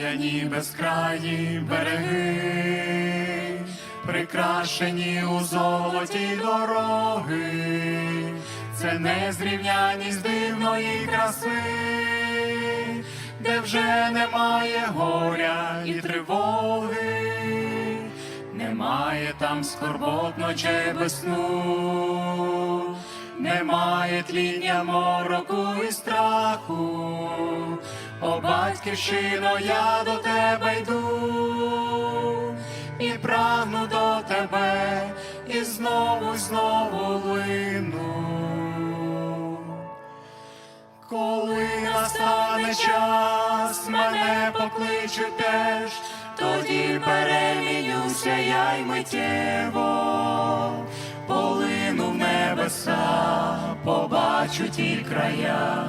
зоряні безкрайні береги, прикрашені у золоті дороги, це незрівняність дивної краси, де вже немає горя і тривоги, немає там скорбот ночей без сну, немає тління мороку і страху. О, батьківщино, я до тебе йду і прагну до тебе, і знову, знову лину. Коли настане час, мене покличуть теж, тоді перемінюся я й миттєво, полину в небеса, побачу ті края,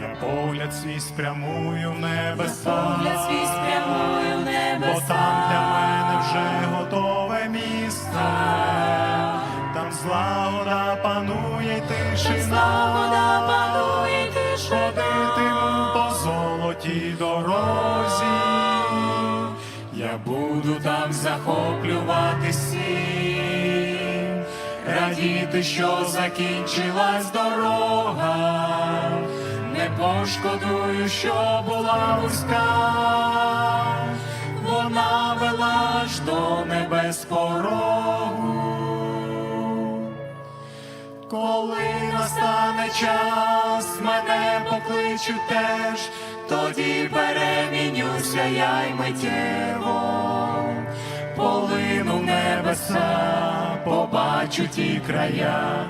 Я погляд свій спрямую в небеса, Погляд свій спрямую в небеса. бо там для мене вже готове місце, там злагода панує й тишина, Злагода панує й тишина. ходитиму по золотій дорозі, я буду там захоплювати сім, радіти, що закінчилась дорога, пошкодую, що була вузька, вона вела аж до небес порогу. Коли настане час, мене покличуть теж, тоді перемінюся я й миттєво, полину небеса, побачу ті края,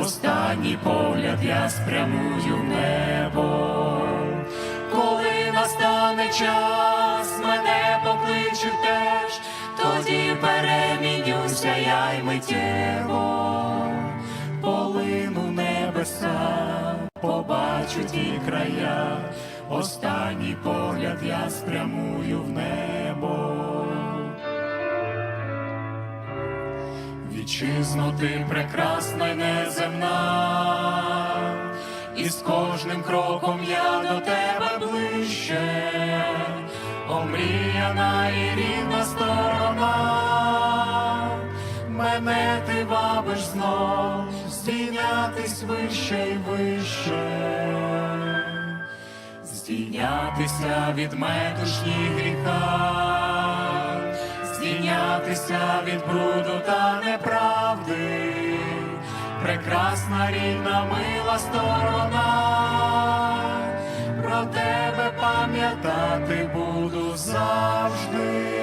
останній погляд я спрямую в небо. Коли настане час, мене покличуть теж, тоді перемінюся я й миттєво полину небеса, побачу ті края, останній погляд я спрямую в небо. Вітчизно ти прекрасна й неземна, і з кожним кроком я до тебе ближче, омріяна і рідна сторона. Мене ти вабиш знов, здійнятись вище й вище, здійнятися від метушні гріха, здійнятися від бруду та неправди, прекрасна рідна мила сторона, про тебе пам'ятати буду завжди.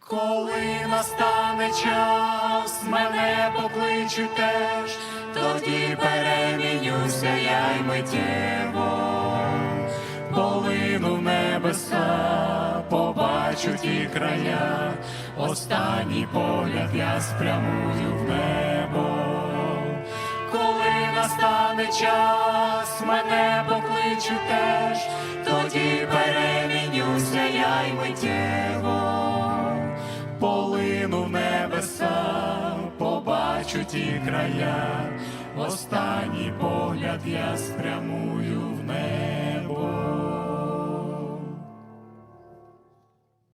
Коли настане час, мене покличуть теж, тоді перемінюся я й миттєво, побачу ті края, останній погляд я спрямую в небо. Коли настане час, мене покличуть теж, тоді перемінюся я й миттєво полину в небеса, побачу ті края, останній погляд я спрямую в.